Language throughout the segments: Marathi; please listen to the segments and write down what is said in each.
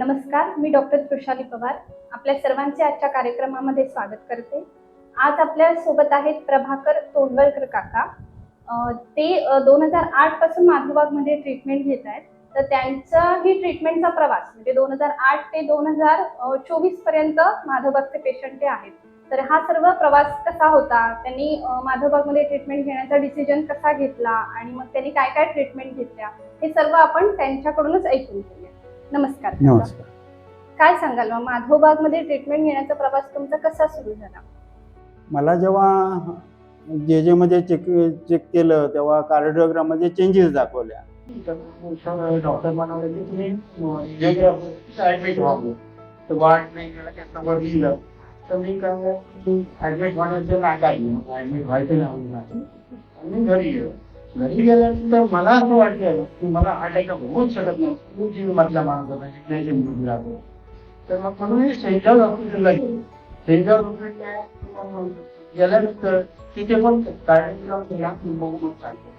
नमस्कार मी डॉक्टर तृषाली पवार. आपल्या सर्वांचे आजच्या कार्यक्रमामध्ये स्वागत करते. आज आपल्यासोबत आहेत प्रभाकर तोंडवलकर काका. ते दोन हजार आठपासून माधवबागमध्ये ट्रीटमेंट घेत आहेत. तर त्यांचा ही ट्रीटमेंटचा प्रवास म्हणजे दोन हजार आठ ते दोन हजार चोवीसपर्यंत माधवबागचे पेशंट ते आहेत. तर हा सर्व प्रवास कसा होता? त्यांनी माधवबागमध्ये ट्रीटमेंट घेण्याचा डिसिजन कसा घेतला? आणि मग त्यांनी काय काय ट्रीटमेंट घेतल्या? हे सर्व आपण त्यांच्याकडूनच ऐकून घेऊया. नमस्कार. नमस्कार. काय सांगाल मग? माधवबागमध्ये ट्रीटमेंट घेण्याचा प्रवास तुमचा कसा सुरू झाला? मला जेव्हा जे जे मध्ये चेक चेक केलं तेव्हा कार्डिओग्राममध्ये चेंजेस दाखवल्या. डॉक्टर म्हणाले की तुम्ही ऍडमिट व्हावं. तर वाट नाही गेला त्याच्यावर लिहिलं. तर मी काय ऍडमिट होण्याचं नाकारलं ऍडमिट व्हायचं नाही. आणि घरी गेलो. घरी गेल्यानंतर मला असं वाटलं की मला अटॅक होऊच शकत नाही. खूप जीव मधला माणूस होता जिंकण्याचे मुली राहतो तर मग म्हणून मी सेंट्रल हॉस्पिटलला गेलो. सेंट्रल हॉस्पिटलला गेल्यानंतर तिथे पण कार्डिओग्राम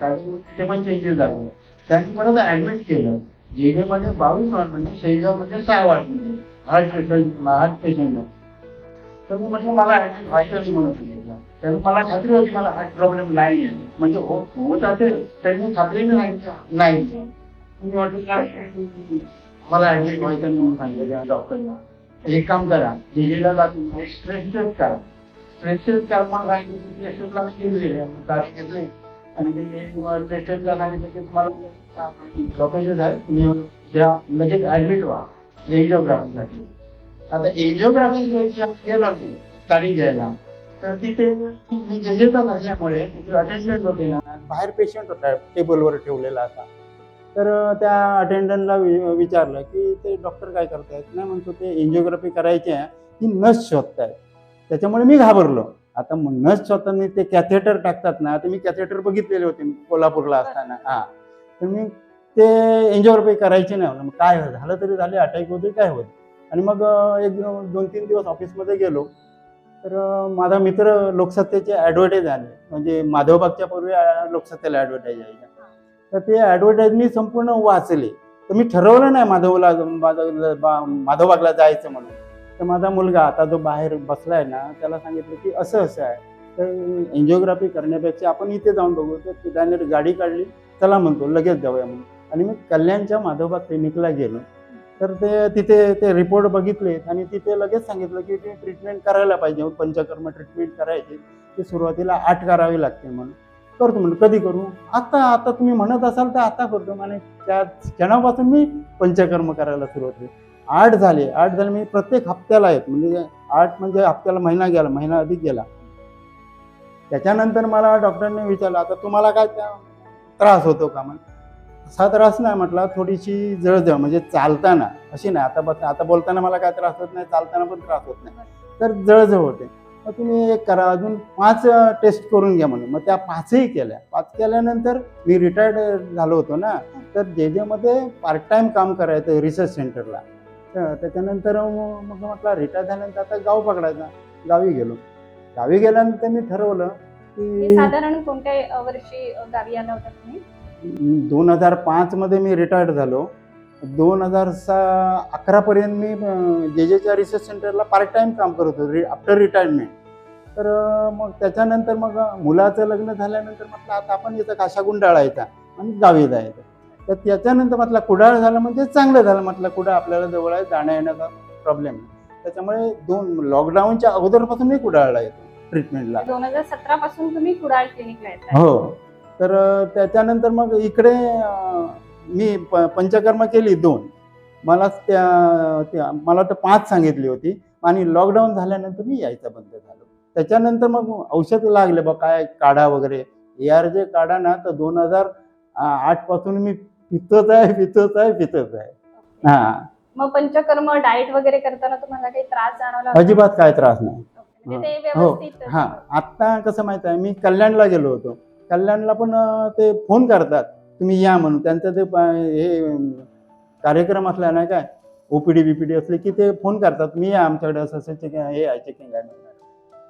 तिथे पण चेंजेस झाले. त्यांनी परत ऍडमिट केलं जेणे मध्ये बावीस वाट म्हणजे शरीरामध्ये सहा वाट म्हणजे हार्ट पेशंट हार्ट पेशंट. तर मग म्हटलं मला ऍडमिट व्हायचं नाही म्हणून. तर मला खात्री होती मला हा प्रॉब्लेम नाही म्हणजे हो, होत असेल तर मी खात्री नाही. मी म्हटलं मला ऍडमिट व्हायचं म्हणून सांगितलं डॉक्टरला. एक काम करा दिल्लीला जातो स्ट्रेस टेस्ट करा. स्ट्रेस टेस्ट करा मला सांगितलं स्ट्रेस टेस्टला मी घेतली. आणि ते टेस्टला सांगितलं की तुम्हाला लोकेशन आहे तुम्ही त्या लगेच ऍडमिट व्हा एन्जिओग्राफीसाठी आता एन्जिओग्राफी गेलो तारीख घ्यायला तर तिथे नसल्यामुळे होते ना बाहेर पेशंट होता टेबलवर ठेवलेला असा. तर त्या अटेंडंटला विचारलं की ते डॉक्टर काय करतायत? नाही म्हणतो ते एन्जिओग्राफी करायची आहे. ती नस शोधतायत. त्याच्यामुळे मी घाबरलो. आता मग नस शोधताना ते कॅथेटर टाकतात ना आता मी कॅथेटर बघितलेले होते कोल्हापूरला असताना. हा. तर मी ते एन्जिओग्राफी करायची नाही. मग काय झालं तरी झाले अटॅक होते काय होत आणि मग एक दोन तीन दिवस ऑफिसमध्ये गेलो. तर माझा मित्र लोकसत्तेचे ॲडव्हर्टाईज आले म्हणजे माधवबागच्या पूर्वी लोकसत्तेला ॲडव्हर्टाईज यायच्या तर ते ॲडव्हर्टाईज मी संपूर्ण वाचले. तर मी ठरवलं नाही माधवला माधवबागला जायचं म्हणून. तर माझा मुलगा आता जो बाहेर बसलाय ना त्याला सांगितलं की असं असं आहे. तर एन्जिओग्राफी करण्यापेक्षा आपण इथे जाऊन बघू. तर त्याने गाडी काढली. चला म्हणतो लगेच जाऊया म्हणून. आणि मी कल्याणच्या माधवबाग क्लिनिकला गेलो. तर ते तिथे ते रिपोर्ट बघितले आणि तिथे लगेच सांगितलं की ते ट्रीटमेंट करायला पाहिजे. पंचकर्म ट्रीटमेंट करायची. ती सुरुवातीला आठ करावी लागते म्हणून. करतो म्हणून कधी करू? आता आता तुम्ही म्हणत असाल तर आता करतो. आणि त्या क्षणापासून मी पंचकर्म करायला सुरुवात केली. आठ झाले. आठ झाले मी प्रत्येक हप्त्याला येत म्हणजे आठ म्हणजे हप्त्याला महिना गेला महिना अधिक गेला. त्याच्यानंतर मला डॉक्टरने विचारलं आता तुम्हाला काय त्या त्रास होतो का? मग असा त्रास नाही म्हटला थोडीशी जळजळ म्हणजे चालताना. अशी नाही आता बस आता बोलताना मला काय त्रास होत नाही चालताना पण त्रास होत नाही. तर जळजळ होते. मग तुम्ही एक करा अजून पाच टेस्ट करून घ्या म्हणून. मग त्या पाचही केल्या. पाच केल्यानंतर मी रिटायर्ड झालो होतो ना. तर जे जेमध्ये पार्ट टाइम काम करायचं रिसर्च सेंटरला. तर त्याच्यानंतर मग म्हटलं रिटायर झाल्यानंतर आता गाव पकडायचा. गावी गेलो. गावी गेल्यानंतर मी ठरवलं की साधारण कोणत्या वर्षी गावी आला होता तुम्ही? दोन हजार पाचमध्ये मी रिटायर्ड झालो. दोन हजार सा अकरापर्यंत मी जे जेच्या रिसर्च सेंटरला पार्ट टाइम काम करत होतो रि आफ्टर रिटायरमेंट तर मग त्याच्यानंतर मग मुलाचं लग्न झाल्यानंतर म्हटलं आता आपण याचा काशा गुंडाळायचा आणि गावी जायचं. तर त्याच्यानंतर म्हटलं कुडाळ झालं म्हणजे चांगलं झालं. म्हटलं कुडाळ आपल्याला जवळ आहे जाण्या येण्याचा प्रॉब्लेम त्याच्यामुळे दोन लॉकडाऊनच्या अगोदरपासून मी कुडाळला येतो ट्रीटमेंटला दोन हजार सतरा पासून तुम्ही कुडाळ क्लिनिकला येता हो. तर त्याच्यानंतर मग इकडे मी प पंचकर्म केली दोन. मला त्या त्या- मला तर पाच सांगितली होती. आणि लॉकडाऊन झाल्यानंतर मी यायचं बंद झालो. त्याच्यानंतर मग औषध लागले बघ काय काढा वगैरे. ए आर जे काढा ना तर दोन हजार आठपासून मी पितच आहे पितच आहे पितच आहे. हा. मग पंचकर्म डाएट वगैरे करताना तुम्हाला काही त्रास जाणवला? अजिबात काय त्रास नाही. म्हणजे हो. हा. आत्ता कसं माहीत आहे मी कल्याणला गेलो होतो. कल्याणला पण ते फोन करतात. तुम्ही या म्हणून. त्यांचं ते प- हे कार्यक्रम असला नाही काय ओपीडी बीपीडी असले की ते फोन करतात. मी या आमच्याकडे असं असं चेकिंग हे आहे चेकिंग आहे.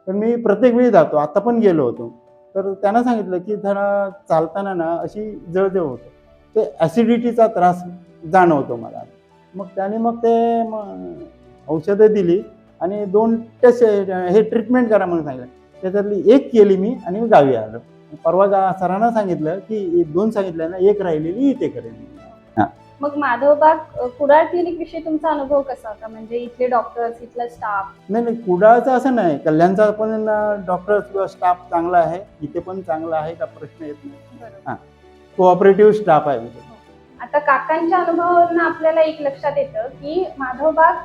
तर मी प्रत्येक वेळी जातो. आता पण गेलो होतो. तर त्यांना सांगितलं की जरा चालताना ना अशी जळजळ होते. ते ॲसिडिटीचा त्रास जाणवतो मला. मग त्याने मग ते मग औषधं दिली आणि दोन टेस्ट हे ट्रीटमेंट करा म्हणून सांगितलं. त्याच्यातली एक केली मी आणि मी गावी आलो. परवा सरांना सांगितलं की दोन सांगितलं ना एक राहिलेली इथे करेल. मग माधवबाग कुडाळ क्लिनिक विषयी तुमचा अनुभव कसा होता? म्हणजे इथले डॉक्टर्स इथला स्टाफ नाही नाही कुडाळचं असं नाही. कल्याणचा पण डॉक्टर स्टाफ चांगला आहे. इथे पण चांगला आहे का प्रश्न येत नाही. कोऑपरेटिव्ह स्टाफ आहे इथे. आता काकांच्या अनुभवावरून आपल्याला एक लक्षात येतं की माधवबाग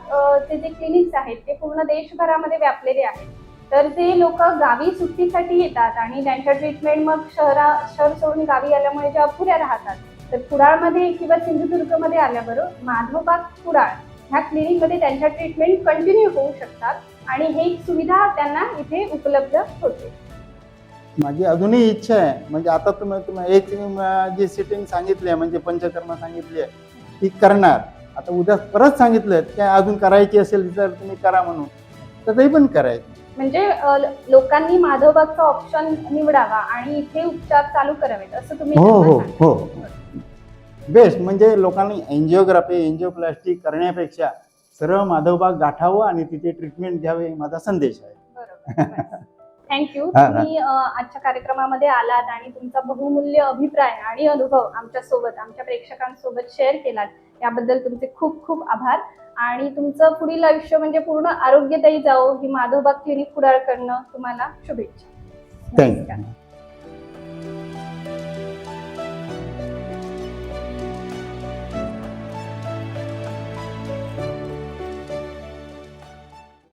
चे जे क्लिनिक्स आहेत ते पूर्ण देशभरामध्ये व्यापलेले आहेत. तर ते लोक गावी सुट्टीसाठी येतात आणि त्यांच्या ट्रीटमेंट मग शहरा शहर सोडून गावी आल्यामुळे ज्या अपुऱ्या राहतात तर कुडाळमध्ये किंवा सिंधुदुर्गमध्ये आल्याबरोबर माधवबाग कुडाळ ह्या क्लिनिकमध्ये त्यांच्या ट्रीटमेंट कंटिन्यू होऊ शकतात आणि हे सुविधा त्यांना इथे उपलब्ध होते. माझी अजूनही इच्छा आहे म्हणजे आता तुम्ही तुम्ही एक अं, जी सिटिंग सांगितली आहे म्हणजे पंचकर्म सांगितली आहे ती करणार. आता उद्या परत सांगितलं की अजून करायची असेल तर तुम्ही करा म्हणून. तर ते पण करायचं. म्हणजे लोकांनी माधवबागचा ऑप्शन निवडावा आणि इथे उपचार चालू करावेत असं तुम्ही हो हो. हो. बेस्ट म्हणजे लोकांनी एन्जिओग्राफी एन्जिओप्लास्टी करण्यापेक्षा सरळ माधवबाग गाठावं आणि तिथे ट्रीटमेंट घ्यावे माझा संदेश आहे. बरोबर थँक्यू. तुम्ही आजच्या कार्यक्रमामध्ये आलात आणि तुमचा बहुमूल्य अभिप्राय आणि अनुभव आमच्यासोबत आमच्या प्रेक्षकांसोबत शेअर केलात. याबद्दल तुमचे खूप खूप आभार. आणि तुमचं पुढील आयुष्य म्हणजे पूर्ण आरोग्यदायी जावो ही माधवबाग क्लिनिक करणं तुम्हाला शुभेच्छा. थँक्यू